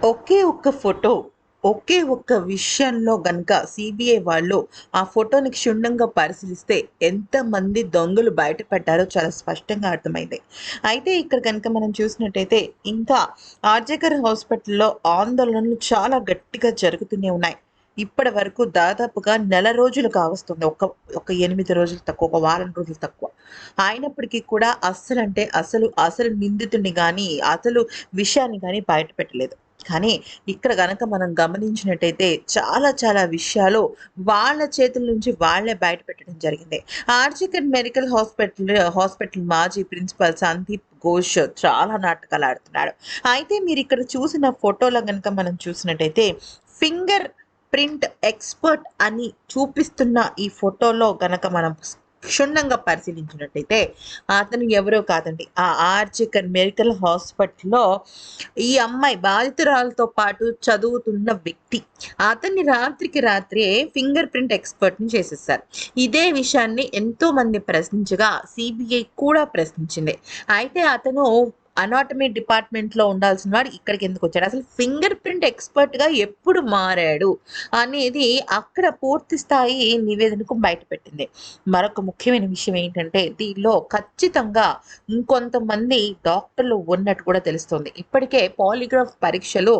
ఒకే ఒక్క ఫోటో ఒకే ఒక్క విషయంలో గనుక సిబిఐ వాళ్ళు ఆ ఫోటోని క్షుణ్ణంగా పరిశీలిస్తే ఎంతమంది దొంగలు బయటపడ్డారో చాలా స్పష్టంగా అర్థమైంది. అయితే ఇక్కడ కనుక మనం చూసినట్టయితే ఇంకా ఆర్జేకర్ హాస్పిటల్లో ఆందోళనలు చాలా గట్టిగా జరుగుతూనే ఉన్నాయి. ఇప్పటి వరకు దాదాపుగా నెల రోజులు కావస్తుంది. ఒక ఒక ఎనిమిది రోజులు తక్కువ ఒక వారం రోజులు తక్కువ. అయినప్పటికీ కూడా అస్సలు అంటే అసలు అసలు నిందితుడిని కానీ అసలు విషయాన్ని కానీ బయట పెట్టలేదు. కానీ ఇక్కడ గనక మనం గమనించినట్టయితే చాలా చాలా విషయాలు వాళ్ళ చేతుల నుంచి వాళ్ళే బయట పెట్టడం జరిగింది. ఆర్జికన్ మెడికల్ హాస్పిటల్ హాస్పిటల్ మాజీ ప్రిన్సిపల్ సందీప్ ఘోష్ చాలా నాటకాలు ఆడుతున్నాడు. అయితే మీరు ఇక్కడ చూసిన ఫోటోలో కనుక మనం చూసినట్టయితే ఫింగర్ ప్రింట్ ఎక్స్పర్ట్ అని చూపిస్తున్న ఈ ఫోటోలో గనక మనం క్షుణ్ణంగా పరిశీలించినట్టయితే అతను ఎవరో కాదండి. ఆ ఆర్జికర్ మెడికల్ హాస్పిటల్లో ఈ అమ్మాయి బాధితురాలతో పాటు చదువుతున్న వ్యక్తి అతన్ని రాత్రికి రాత్రే ఫింగర్ ప్రింట్ ఎక్స్పర్ట్ని చేసేసారు ఇదే విషయాన్ని ఎంతో మంది ప్రశ్నించగా సిబిఐ కూడా ప్రశ్నించింది. అయితే అతను అనాటమీ డిపార్ట్మెంట్లో ఉండాల్సిన వాడు ఇక్కడికి ఎందుకు వచ్చాడు? అసలు ఫింగర్ ప్రింట్ ఎక్స్పర్ట్గా ఎప్పుడు మారాడు అనేది అక్కడ పూర్తి స్థాయి నివేదనకు బయటపెట్టింది. మరొక ముఖ్యమైన విషయం ఏంటంటే దీనిలో ఖచ్చితంగా ఇంకొంతమంది డాక్టర్లు ఉన్నట్టు కూడా తెలుస్తుంది. ఇప్పటికే పాలిగ్రాఫ్ పరీక్షలు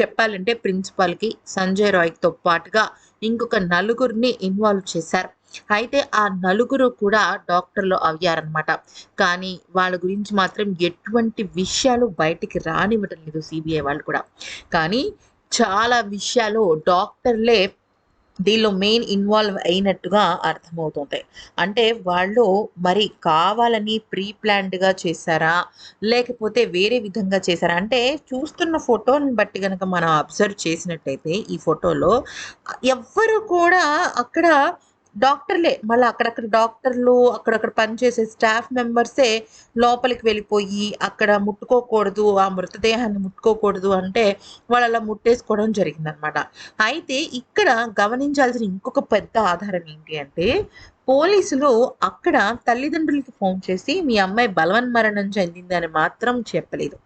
చెప్పాలంటే ప్రిన్సిపాల్కి సంజయ్ రాయ్తో పాటుగా ఇంకొక నలుగురిని ఇన్వాల్వ్ చేశారు. అయితే ఆ నలుగురు కూడా డాక్టర్లు అయ్యారనమాట కానీ వాళ్ళ గురించి మాత్రం ఎటువంటి విషయాలు బయటికి రానివ్వటం లేదు సిబిఐ వాళ్ళు కూడా. కానీ చాలా విషయాలు డాక్టర్లే దీనిలో మెయిన్ ఇన్వాల్వ్ అయినట్టుగా అర్థమవుతుంది అంటే వాళ్ళు మరి కావాలని ప్రీ ప్లాన్డ్గా చేశారా? లేకపోతే వేరే విధంగా చేశారా? అంటే చూస్తున్న ఫోటోని బట్టి కనుక మనం అబ్జర్వ్ చేసినట్టయితే ఈ ఫోటోలో ఎవ్వరు కూడా అక్కడ డాక్టర్లే మళ్ళీ అక్కడక్కడ డాక్టర్లు అక్కడక్కడ పనిచేసే స్టాఫ్ మెంబర్సే లోపలికి వెళ్ళిపోయి అక్కడ ముట్టుకోకూడదు ఆ మృతదేహాన్ని ముట్టుకోకూడదు అంటే వాళ్ళు అలా ముట్టేసుకోవడం జరిగిందనమాట. అయితే ఇక్కడ గమనించాల్సిన ఇంకొక పెద్ద ఆధారం ఏంటి అంటే పోలీసులు అక్కడ తల్లిదండ్రులకి ఫోన్ చేసి మీ అమ్మాయి బలవన్మరణం చెందిందని మాత్రం చెప్పలేదు.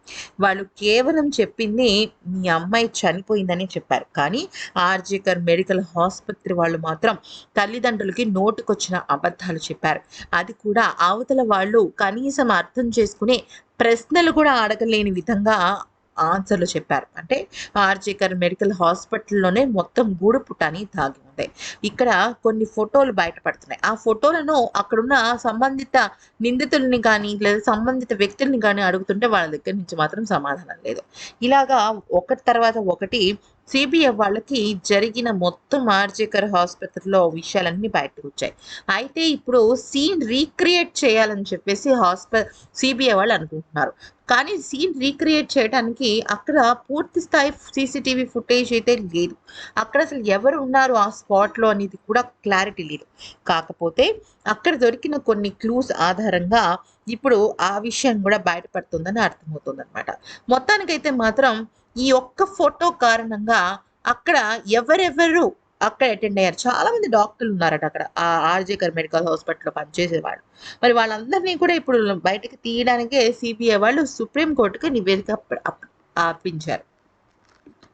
వాళ్ళు కేవలం చెప్పింది మీ అమ్మాయి చనిపోయిందని చెప్పారు. కానీ ఆర్జేకర్ మెడికల్ ఆసుపత్రి వాళ్ళు మాత్రం తల్లిదండ్రులకి నోటుకొచ్చిన అబద్ధాలు చెప్పారు. అది కూడా అవతల వాళ్ళు కనీసం అర్థం చేసుకునే ప్రశ్నలు కూడా అడగలేని విధంగా ఆన్సర్లు చెప్పారు. అంటే ఆర్జేకర్ మెడికల్ హాస్పిటల్లోనే మొత్తం గూడు పుటాని దాగి ఉంది. ఇక్కడ కొన్ని ఫోటోలు బయటపడుతున్నాయి ఆ ఫోటోలను అక్కడున్న సంబంధిత నిందితుల్ని కానీ లేదా సంబంధిత వ్యక్తుల్ని కానీ అడుగుతుంటే వాళ్ళ దగ్గర నుంచి మాత్రం సమాధానం లేదు. ఇలాగా ఒకటి తర్వాత ఒకటి సిబిఐ వాళ్ళకి జరిగిన మొత్తం ఆర్జేకర్ హాస్పిటల్లో విషయాలన్నీ బయటకు వచ్చాయి. అయితే ఇప్పుడు సీన్ రీక్రియేట్ చేయాలని చెప్పేసి హాస్ప సిబిఐ వాళ్ళు అనుకుంటున్నారు. కానీ సీన్ రీక్రియేట్ చేయడానికి అక్కడ పూర్తి స్థాయి సీసీటీవీ ఫుటేజ్ అయితే లేదు. అక్కడ అసలు ఎవరు ఉన్నారు ఆ స్పాట్లో అనేది కూడా క్లారిటీ లేదు. కాకపోతే అక్కడ దొరికిన కొన్ని క్లూస్ ఆధారంగా ఇప్పుడు ఆ విషయం కూడా బయటపడుతుందని అర్థమవుతుంది అనమాట మొత్తానికైతే మాత్రం ఈ ఒక్క ఫోటో కారణంగా అక్కడ ఎవరెవరు అక్కడ అటెండ్ అయ్యారు? చాలా మంది డాక్టర్లు ఉన్నారట అక్కడ. ఆ ఆర్జేకర్ మెడికల్ హాస్పిటల్లో పనిచేసేవాడు మరి వాళ్ళందరినీ కూడా ఇప్పుడు బయటకు తీయడానికే సిబిఐ వాళ్ళు సుప్రీంకోర్టుకి నివేదిక అప్పించారు.